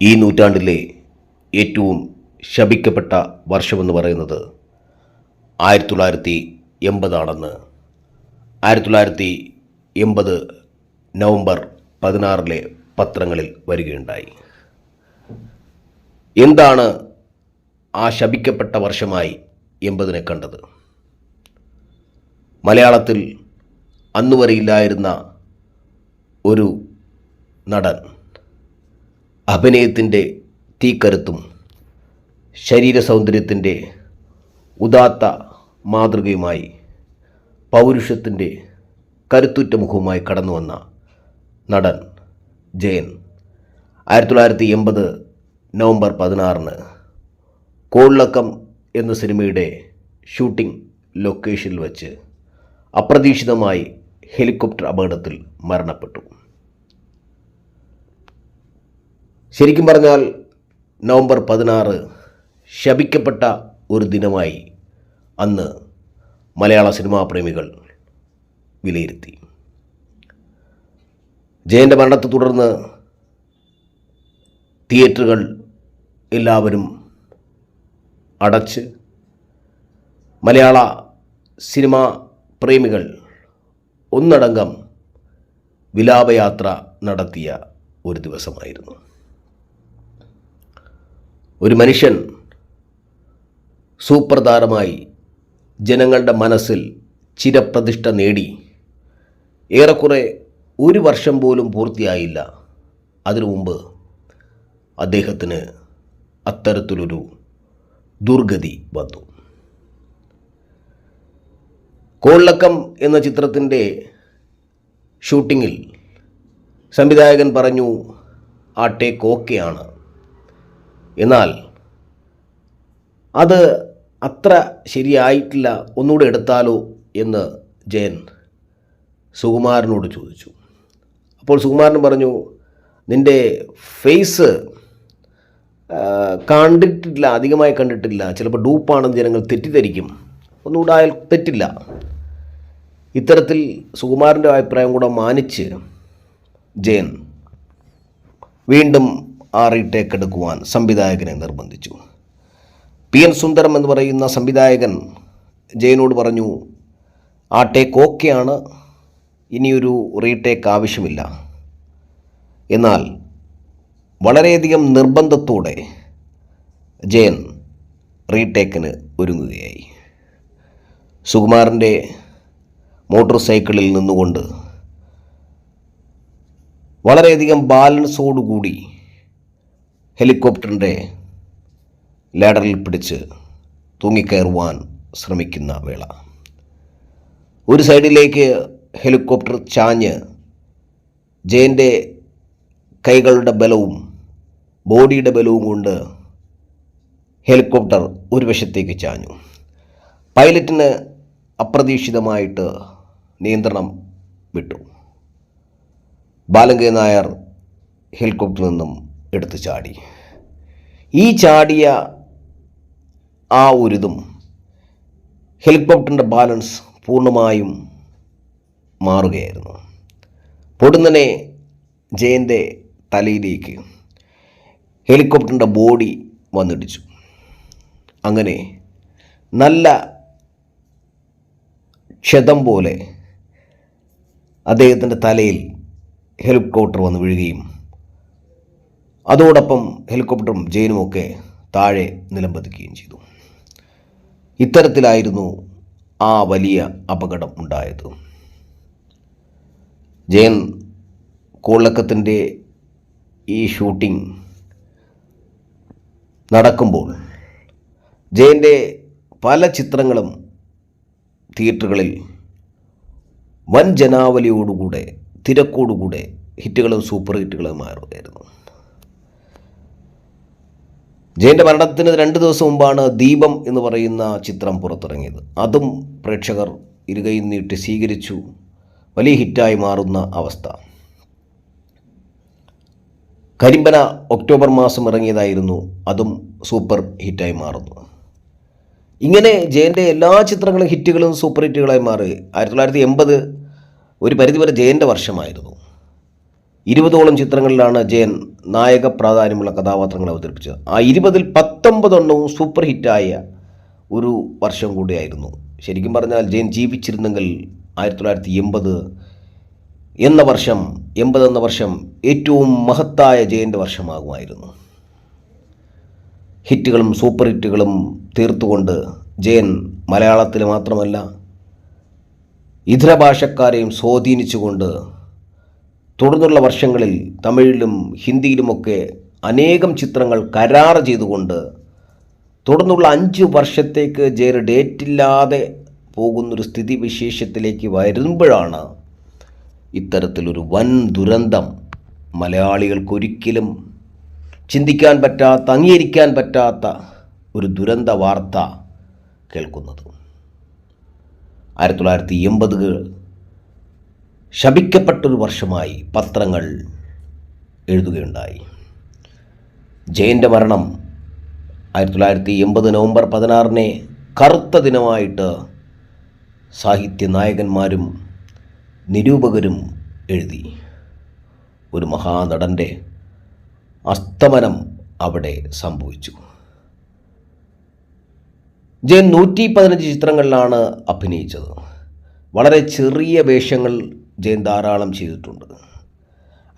ഈ നൂറ്റാണ്ടിലെ ഏറ്റവും ശപിക്കപ്പെട്ട വർഷമെന്ന് പറയുന്നത് ആയിരത്തി തൊള്ളായിരത്തി എൺപതാണെന്ന്. ആയിരത്തി തൊള്ളായിരത്തി എൺപത് നവംബർ പതിനാറിലെ പത്രങ്ങളിൽ വരികയുണ്ടായി. എന്താണ് ആ ശപിക്കപ്പെട്ട വർഷമായി എൺപതിനെ കണ്ടത്? മലയാളത്തിൽ അന്നുവരെയില്ലായിരുന്ന ഒരു നടൻ അഭിനയത്തിന്റെ തീക്കരുത്തും ശരീര സൗന്ദര്യത്തിന്റെ ഉദാത്ത മാതൃകയുമായി പൗരുഷത്തിന്റെ കരുത്തുറ്റ മുഖവുമായി കടന്നു വന്ന നടൻ ജയൻ. ആയിരത്തി തൊള്ളായിരത്തി എൺപത് നവംബർ പതിനാറിന് കോള്ളക്കം എന്ന സിനിമയുടെ ഷൂട്ടിംഗ് ലൊക്കേഷനിൽ വച്ച് അപ്രതീക്ഷിതമായി ഹെലികോപ്റ്റർ അപകടത്തിൽ മരണപ്പെട്ടു. ശരിക്കും പറഞ്ഞാൽ നവംബർ പതിനാറ് ശപിക്കപ്പെട്ട ഒരു ദിനമായി അന്ന് മലയാള സിനിമാ പ്രേമികൾ വിലയിരുത്തി. ജയന്റെ മരണത്തെ തുടർന്ന് തിയേറ്ററുകൾ എല്ലാവരും അടച്ച് മലയാള സിനിമാ പ്രേമികൾ ഒന്നടങ്കം വിലാപയാത്ര നടത്തിയ ഒരു ദിവസമായിരുന്നു. ഒരു മനുഷ്യൻ സൂപ്രധാനമായി ജനങ്ങളുടെ മനസ്സിൽ ചിരപ്രതിഷ്ഠ നേടി. ഏറെക്കുറെ ഒരു വർഷം പോലും പൂർത്തിയായില്ല. അതിനു മുമ്പ് അദ്ദേഹത്തിന് അത്തരത്തിലൊരു ദുർഗതി വന്നു. കോള്ളക്കം എന്ന ചിത്രത്തിന്റെ ഷൂട്ടിങ്ങിൽ സംവിധായകൻ പറഞ്ഞു ആ ടേക്ക് ഓക്കെയാണ് എന്നാൽ അത് അത്ര ശരിയായിട്ടില്ല. ഒന്നുകൂടെ എടുത്താലോ എന്ന് ജയൻ സുകുമാരനോട് ചോദിച്ചു. അപ്പോൾ സുകുമാരൻ പറഞ്ഞു നിന്റെ ഫേസ് കണ്ടിട്ടില്ല അധികമായി കണ്ടിട്ടില്ല. ചിലപ്പോൾ ഡൂപ്പാണെന്ന് ജനങ്ങൾ തെറ്റിദ്ധരിക്കും. ഒന്നുകൂടെ ആയാൽ തെറ്റില്ല. ഇത്തരത്തിൽ സുകുമാരന്റെ അഭിപ്രായം കൂടെ മാനിച്ച് ജയൻ വീണ്ടും ആ റീടേക്ക് എടുക്കുവാൻ സംവിധായകനെ നിർബന്ധിച്ചു. പി എൻ സുന്ദരം എന്ന് പറയുന്ന സംവിധായകൻ ജയനോട് പറഞ്ഞു ആ ടേക്ക് ഓക്കെയാണ് ഇനിയൊരു റീടേക്ക് ആവശ്യമില്ല. എന്നാൽ വളരെയധികം നിർബന്ധത്തോടെ ജയൻ റീടേക്കിന് ഒരുങ്ങുകയായി. സുകുമാരന്റെ മോട്ടോർ സൈക്കിളിൽ നിന്നുകൊണ്ട് വളരെയധികം ബാലൻസോടുകൂടി ഹെലികോപ്റ്ററിന്റെ ലാഡറിൽ പിടിച്ച് തൂങ്ങിക്കയറുവാൻ ശ്രമിക്കുന്ന വേള. ഒരു സൈഡിലേക്ക് ഹെലികോപ്റ്റർ ചാഞ്ഞ് ജയന്റെ കൈകളുടെ ബലവും ബോഡിയുടെ ബലവും കൊണ്ട് ഹെലികോപ്റ്റർ ഒരു വശത്തേക്ക് ചാഞ്ഞു. പൈലറ്റിന് അപ്രതീക്ഷിതമായിട്ട് നിയന്ത്രണം വിട്ടു. ബാലങ്കേ നായർ ഹെലികോപ്റ്ററിൽ നിന്നും എടുത്ത് ചാടി. ഈ ചാടിയ ആ ഒരിതും ഹെലികോപ്റ്ററിന്റെ ബാലൻസ് പൂർണമായും മാറുകയായിരുന്നു. പൊടുന്നനെ ജയന്റെ തലയിലേക്ക് ഹെലികോപ്റ്ററിന്റെ ബോഡി വന്നിടിച്ചു. അങ്ങനെ നല്ല ക്ഷതം പോലെ അദ്ദേഹത്തിന്റെ തലയിൽ ഹെലികോപ്റ്റർ വന്ന് വീഴുകയും അതോടൊപ്പം ഹെലികോപ്റ്ററും ജയിനുമൊക്കെ താഴെ നിലംപതിക്കുകയും ചെയ്തു. ഇത്തരത്തിലായിരുന്നു ആ വലിയ അപകടം ഉണ്ടായത്. ജയൻ കോളക്കത്തിന്റെ ഈ ഷൂട്ടിംഗ് നടക്കുമ്പോൾ ജയന്റെ പല ചിത്രങ്ങളും തിയേറ്ററുകളിൽ വൻ ജനാവലിയോടുകൂടെ തിരക്കോടുകൂടെ ഹിറ്റുകളും സൂപ്പർ ഹിറ്റുകളും മാറുകയായിരുന്നു ജയന്റെ മരണത്തിന് രണ്ട് ദിവസം മുമ്പാണ് ദീപം എന്ന് പറയുന്ന ചിത്രം പുറത്തിറങ്ങിയത്. അതും പ്രേക്ഷകർ ഇരുകൈ നീട്ടി സ്വീകരിച്ചു. വലിയ ഹിറ്റായി മാറുന്ന അവസ്ഥ. കരിമ്പന ഒക്ടോബർ മാസം ഇറങ്ങിയതായിരുന്നു. അതും സൂപ്പർ ഹിറ്റായി മാറുന്നു. ഇങ്ങനെ ജയന്റെ എല്ലാ ചിത്രങ്ങളും ഹിറ്റുകളും സൂപ്പർ ഹിറ്റുകളായി മാറി. ആയിരത്തി തൊള്ളായിരത്തി എൺപത് ഒരു പരിധിവരെ ജയന്റെ വർഷമായിരുന്നു. ഇരുപതോളം ചിത്രങ്ങളിലാണ് ജയൻ നായക പ്രാധാന്യമുള്ള കഥാപാത്രങ്ങൾ അവതരിപ്പിച്ചത്. ആ ഇരുപതിൽ പത്തൊമ്പതെണ്ണവും സൂപ്പർ ഹിറ്റായ ഒരു വർഷം കൂടിയായിരുന്നു. ശരിക്കും പറഞ്ഞാൽ ജയൻ ജീവിച്ചിരുന്നെങ്കിൽ ആയിരത്തി തൊള്ളായിരത്തി എൺപത് എന്ന വർഷം എൺപത് എന്ന വർഷം ഏറ്റവും മഹത്തായ ജയന്റെ വർഷമാകുമായിരുന്നു. ഹിറ്റുകളും സൂപ്പർ ഹിറ്റുകളും തീർത്തുകൊണ്ട് ജയൻ മലയാളത്തിൽ മാത്രമല്ല ഇതര ഭാഷക്കാരെയും സ്വാധീനിച്ചുകൊണ്ട് തുടർന്നുള്ള വർഷങ്ങളിൽ തമിഴിലും ഹിന്ദിയിലുമൊക്കെ അനേകം ചിത്രങ്ങൾ കരാർ ചെയ്തുകൊണ്ട് തുടർന്നുള്ള അഞ്ച് വർഷത്തേക്ക് ജയർ ഡേറ്റില്ലാതെ പോകുന്നൊരു സ്ഥിതി വിശേഷത്തിലേക്ക് വരുമ്പോഴാണ് ഇത്തരത്തിലൊരു വൻ ദുരന്തം മലയാളികൾക്കൊരിക്കലും ചിന്തിക്കാൻ പറ്റാത്ത അംഗീകരിക്കാൻ പറ്റാത്ത ഒരു ദുരന്ത വാർത്ത കേൾക്കുന്നത്. ആയിരത്തി തൊള്ളായിരത്തി എൺപതുകൾ ശപിക്കപ്പെട്ടൊരു വർഷമായി പത്രങ്ങൾ എഴുതുകയുണ്ടായി. ജയന്റെ മരണം ആയിരത്തി തൊള്ളായിരത്തി എൺപത് നവംബർ പതിനാറിനെ കറുത്ത ദിനമായിട്ട് സാഹിത്യ നായകന്മാരും നിരൂപകരും എഴുതി. ഒരു മഹാനടന്റെ അസ്തമനം അവിടെ സംഭവിച്ചു. ജയൻ നൂറ്റി പതിനഞ്ച് ചിത്രങ്ങളിലാണ് അഭിനയിച്ചത്. വളരെ ചെറിയ വേഷങ്ങൾ ജയൻ ധാരാളം ചെയ്തിട്ടുണ്ട്.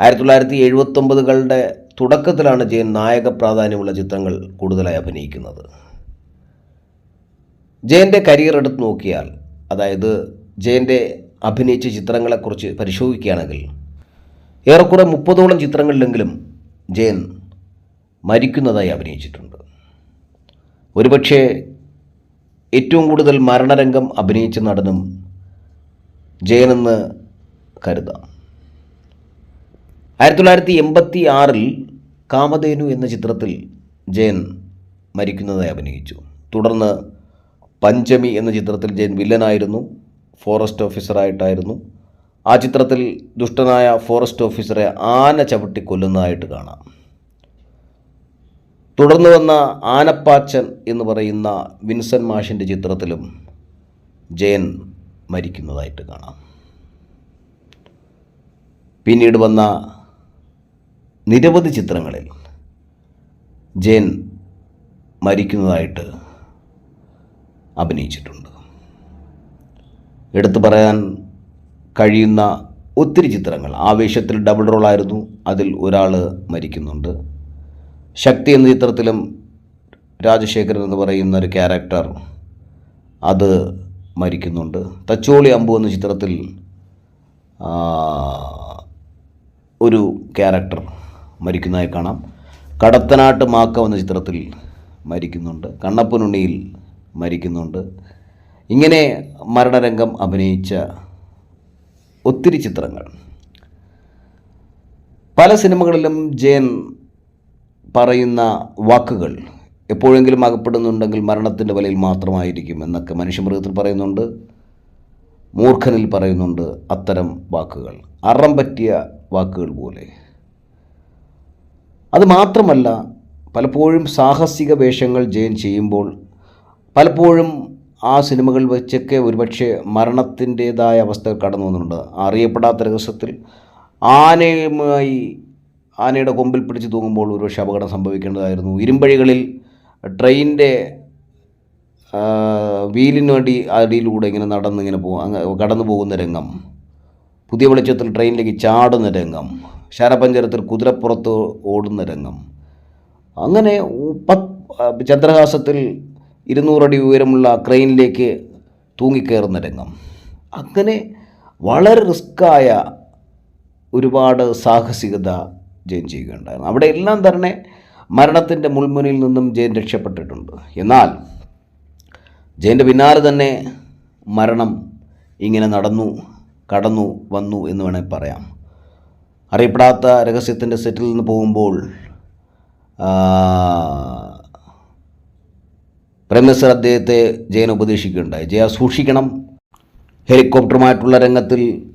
ആയിരത്തി തൊള്ളായിരത്തി എഴുപത്തൊമ്പതുകളുടെ തുടക്കത്തിലാണ് ജയൻ നായക പ്രാധാന്യമുള്ള ചിത്രങ്ങൾ കൂടുതലായി അഭിനയിക്കുന്നത്. ജയന്റെ കരിയർ എടുത്ത് നോക്കിയാൽ അതായത് ജയന്റെ അഭിനയിച്ച ചിത്രങ്ങളെക്കുറിച്ച് പരിശോധിക്കുകയാണെങ്കിൽ ഏറെക്കുറെ മുപ്പതോളം ചിത്രങ്ങളിലെങ്കിലും ജയൻ മരിക്കുന്നതായി അഭിനയിച്ചിട്ടുണ്ട്. ഒരുപക്ഷെ ഏറ്റവും കൂടുതൽ മരണരംഗം അഭിനയിച്ച നടനും ജയനെന്ന് കരുതാം. ആയിരത്തി തൊള്ളായിരത്തി എൺപത്തി ആറിൽ കാമധേനു എന്ന ചിത്രത്തിൽ ജയൻ മരിക്കുന്നതായി അഭിനയിച്ചു. തുടർന്ന് പഞ്ചമി എന്ന ചിത്രത്തിൽ ജയൻ വില്ലനായിരുന്നു ഫോറസ്റ്റ് ഓഫീസറായിട്ടായിരുന്നു. ആ ചിത്രത്തിൽ ദുഷ്ടനായ ഫോറസ്റ്റ് ഓഫീസറെ ആന ചവിട്ടി കൊല്ലുന്നതായിട്ട് കാണാം. തുടർന്ന് വന്ന ആനപ്പാച്ചൻ എന്ന് പറയുന്ന വിൻസൻ മാഷിന്റെ ചിത്രത്തിലും ജയൻ മരിക്കുന്നതായിട്ട് കാണാം. പിന്നീട് വന്ന നിരവധി ചിത്രങ്ങളിൽ ജയൻ മരിക്കുന്നതായിട്ട് അഭിനയിച്ചിട്ടുണ്ട്. എടുത്തു പറയാൻ കഴിയുന്ന ഒത്തിരി ചിത്രങ്ങൾ. ആവേശത്തിൽ ഡബിൾ റോളായിരുന്നു അതിൽ ഒരാൾ മരിക്കുന്നുണ്ട്. ശക്തി എന്ന ചിത്രത്തിലും രാജശേഖരൻ എന്ന് പറയുന്ന ഒരു ക്യാരക്ടർ അത് മരിക്കുന്നുണ്ട്. തച്ചോളി അമ്പു എന്ന ചിത്രത്തിൽ ഒരു ക്യാരക്ടർ മരിക്കുന്നതായി കാണാം. കടത്തനാട്ട് മാക്കം എന്ന ചിത്രത്തിൽ മരിക്കുന്നുണ്ട്. കണ്ണപ്പനുണ്ണിയിൽ മരിക്കുന്നുണ്ട്. ഇങ്ങനെ മരണരംഗം അഭിനയിച്ച ഒത്തിരി ചിത്രങ്ങൾ. പല സിനിമകളിലും ജയൻ പറയുന്ന വാക്കുകൾ എപ്പോഴെങ്കിലും അകപ്പെടുന്നുണ്ടെങ്കിൽ മരണത്തിന്റെ വലയിൽ മാത്രമായിരിക്കും എന്നൊക്കെ മനുഷ്യമൃഗത്തിൽ പറയുന്നുണ്ട്. മൂർഖനിൽ പറയുന്നുണ്ട് അത്തരം വാക്കുകൾ. അറം പറ്റിയ വാക്കുകൾ പോലെ. അത് മാത്രമല്ല പലപ്പോഴും സാഹസിക വേഷങ്ങൾ ജയൻ ചെയ്യുമ്പോൾ പലപ്പോഴും ആ സിനിമകൾ വെച്ചൊക്കെ ഒരുപക്ഷെ മരണത്തിന്റേതായ അവസ്ഥ കടന്നു വന്നിട്ടുണ്ട്. അറിയപ്പെടാത്ത രഹസ്യത്തിൽ ആനയുമായി ആനയുടെ കൊമ്പിൽ പിടിച്ച് തൂങ്ങുമ്പോൾ ഒരുപക്ഷെ അപകടം സംഭവിക്കേണ്ടതായിരുന്നു. ഇരുമ്പഴികളിൽ ട്രെയിനിന്റെ വീലിന് വേണ്ടി അടിയിലൂടെ ഇങ്ങനെ നടന്ന് ഇങ്ങനെ പോകും കടന്നു പോകുന്ന രംഗം. പുതിയ വെളിച്ചത്തിൽ ട്രെയിനിലേക്ക് ചാടുന്ന രംഗം ശരപഞ്ചരത്തിൽ കുതിരപ്പുറത്ത് ഓടുന്ന രംഗം. അങ്ങനെ പത്ത് ചന്ദ്രഹാസത്തിൽ ഇരുന്നൂറടി ഉയരമുള്ള ക്രെയിനിലേക്ക് തൂങ്ങിക്കയറുന്ന രംഗം. അങ്ങനെ വളരെ റിസ്ക്കായ ഒരുപാട് സാഹസികത ജയൻ ചെയ്യുകയുണ്ടായിരുന്നു അവിടെ എല്ലാം തന്നെ മരണത്തിന്റെ മുൾമുനയിൽ നിന്നും ജയൻ രക്ഷപ്പെട്ടിട്ടുണ്ട്. എന്നാൽ ജയന്റെ പിന്നാലെ തന്നെ മരണം ഇങ്ങനെ നടന്നു. കടന്നു വന്നു എന്ന് വേണമെങ്കിൽ പറയാം. അറിയപ്പെടാത്ത രഹസ്യത്തിന്റെ സെറ്റിൽ നിന്ന് പോകുമ്പോൾ പ്രേമസർ അദ്ദേഹത്തെ ജയൻ ഉപദേശിക്കുകയുണ്ടായി. ജയ സൂക്ഷിക്കണം. ഹെലികോപ്റ്ററുമായിട്ടുള്ള രംഗത്തിൽ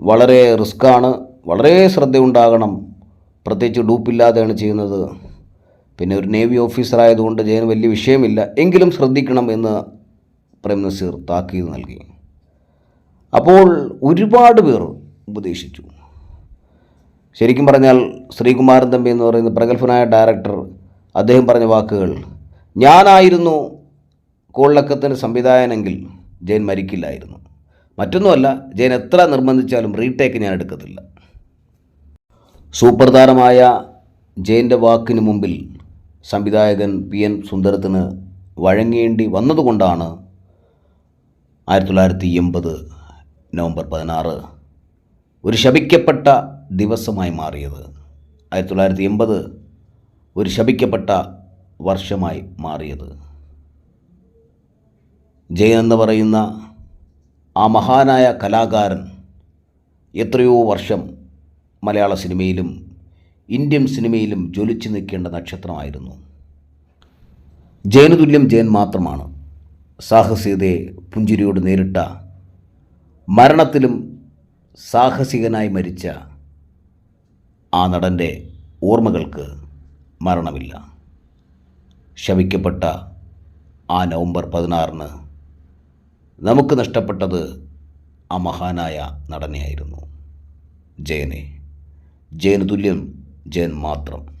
വളരെ റിസ്ക്കാണ്. വളരെ ശ്രദ്ധയുണ്ടാകണം. പ്രത്യേകിച്ച് ഡൂപ്പില്ലാതെയാണ് ചെയ്യുന്നത്. പിന്നെ ഒരു നേവി ഓഫീസർ ആയതുകൊണ്ട് വലിയ വിഷയമില്ല. എങ്കിലും ശ്രദ്ധിക്കണം എന്ന് പ്രേം നസീർ താക്കീത് നൽകി. അപ്പോൾ ഒരുപാട് പേർ ഉപദേശിച്ചു. ശരിക്കും പറഞ്ഞാൽ ശ്രീകുമാരൻ തമ്പി എന്ന് പറയുന്ന പ്രഗത്ഭനായ ഡയറക്ടർ അദ്ദേഹം പറഞ്ഞ വാക്കുകൾ ഞാനായിരുന്നു കോളിളക്കത്തിന് സംവിധായകനെങ്കിൽ ജയൻ മരിക്കില്ലായിരുന്നു. മറ്റൊന്നുമല്ല ജയൻ എത്ര നിർബന്ധിച്ചാലും റീടേക്ക് ഞാൻ എടുക്കത്തില്ല. സൂപ്പർ താരമായ ജയന്റെ വാക്കിന് മുമ്പിൽ സംവിധായകൻ പി എൻ സുന്ദരത്തിന് വഴങ്ങേണ്ടി വന്നതുകൊണ്ടാണ് ആയിരത്തി തൊള്ളായിരത്തി എൺപത് നവംബർ പതിനാറ് ഒരു ശപിക്കപ്പെട്ട ദിവസമായി മാറിയത്. ആയിരത്തി തൊള്ളായിരത്തി എൺപത് ഒരു ശപിക്കപ്പെട്ട വർഷമായി മാറിയത്. ജയൻ എന്ന് പറയുന്ന ആ മഹാനായ കലാകാരൻ എത്രയോ വർഷം മലയാള സിനിമയിലും ഇന്ത്യൻ സിനിമയിലും ജ്വലിച്ചു നിൽക്കേണ്ട നക്ഷത്രമായിരുന്നു. ജയനതുല്യം ജയൻ മാത്രമാണ് സാഹസികതയെ പുഞ്ചിരിയോട് നേരിട്ട മരണത്തിലും സാഹസികനായി മരിച്ച ആ നടന്റെ ഓർമ്മകൾക്ക് മരണമില്ല. ശവിക്കപ്പെട്ട ആ നവംബർ പതിനാറിന് നമുക്ക് നഷ്ടപ്പെട്ടത് ആ മഹാനായ നടനെയായിരുന്നു. ജയനെ. ജയന് തുല്യം ജയൻ മാത്രം.